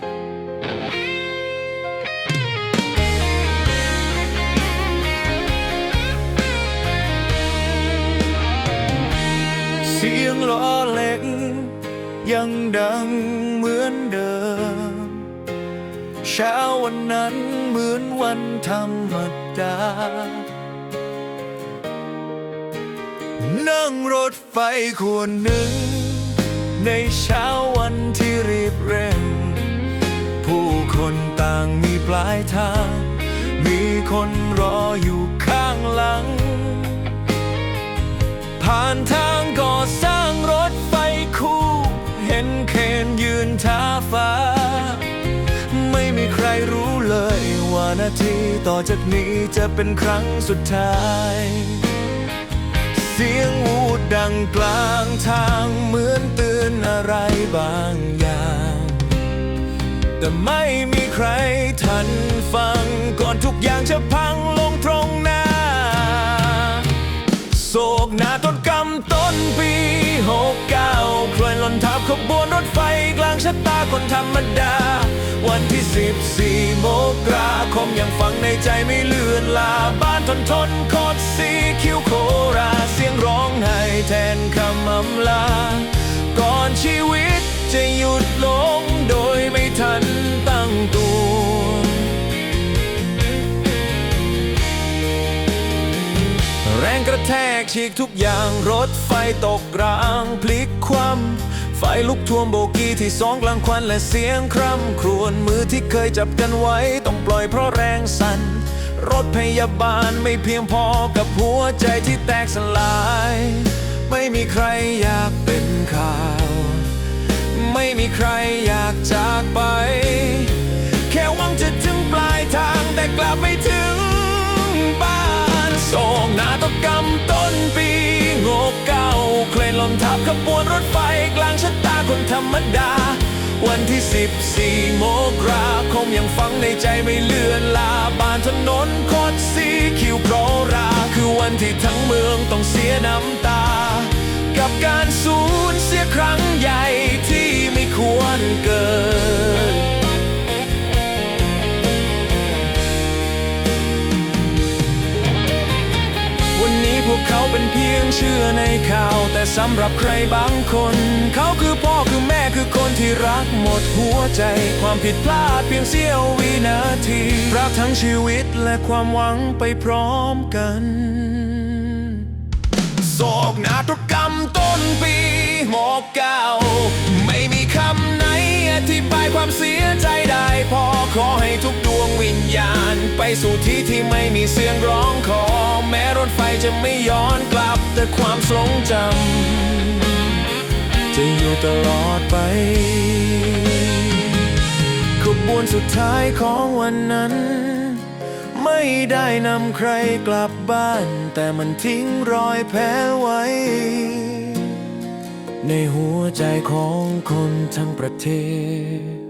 เสียงล้อเล็ก ยังดังเหมือนเดิม เช้าวันนั้นเหมือนวันธรรมดา นั่งรถไฟขวหนึ่ง ในเช้าวันที่รีบเร่งายทาง มีคนรออยู่ข้างหลัง ผ่านทางก่อสร้างรถไฟคู่ เห็นเคนยืนท้าฟ้า ไม่มีใครรู้เลยว่านาทีต่อจากนี้จะเป็นครั้งสุดท้าย เสียงวูดดังกลางทางเหมือนเตือนอะไรบางอย่าง แต่ไม่มี อนทุกอย่างจะพังลงตรงหน้า โศกนาต้นกำต้นปีหกเก้าคลอยหล่นทับขบวนรถไฟกลางชะตาคนธรรมดา วันที่สิบสี่โมกราคมยังฝังในใจไม่เลือนลา บ้านทนทนโคตรสีคิ้วโคราเสียงร้องไห้แทนคำอำลา ก่อนชีวิตจะหยุดลงโดยไม่ทันตั้งตัว แรงกระแทกฉีกทุกอย่างรถไฟตกรางพลิกคว่ำไฟลุกท่วมโบกี้ที่สองกลางควันและเสียงคร่ำครวญมือที่เคยจับกันไว้ต้องปล่อยเพราะแรงสั่น รถพยาบาลไม่เพียงพอกับหัวใจที่แตกสลาย ไม่มีใครอยากเป็นข่าว ไม่มีใครอยาก ทับขบวนรถไฟกลางชะตาคนธรรมดา วันที่ 14 โมกราคมยังฟังในใจไม่เลือนลา บานถนนคดสีคิวเพรรา คือวันที่ทั้งเมืองต้องเสียน้ำตา กับการสูญเสียครั้งใหญ่ กเขาเป็นเพียงเชื่อในข่าว แต่สำหรับใครบางคน เขาคือพ่อคือแม่คือคนที่รักหมดหัวใจ ความผิดพลาดเพียงเสี้ยววินาที รักทั้งชีวิตและความหวังไปพร้อมกันโศกนาฏกรรมต้นปีหกเก้าไม่มีคำไหนอธิบายความเสียใจได้พอขอให้ทุกดวงวิญญาณ ไปสู่ที่ที่ไม่มีเสียงร้องขอ ถไฟจะไม่ย้อนกลับแต่ความทรงจำจะอยู่ตลอดไป ขบวนสุดท้ายของวันนั้น ไม่ได้นำใครกลับบ้าน แต่มันทิ้งรอยแผลไว้ ในหัวใจของคนทั้งประเทศ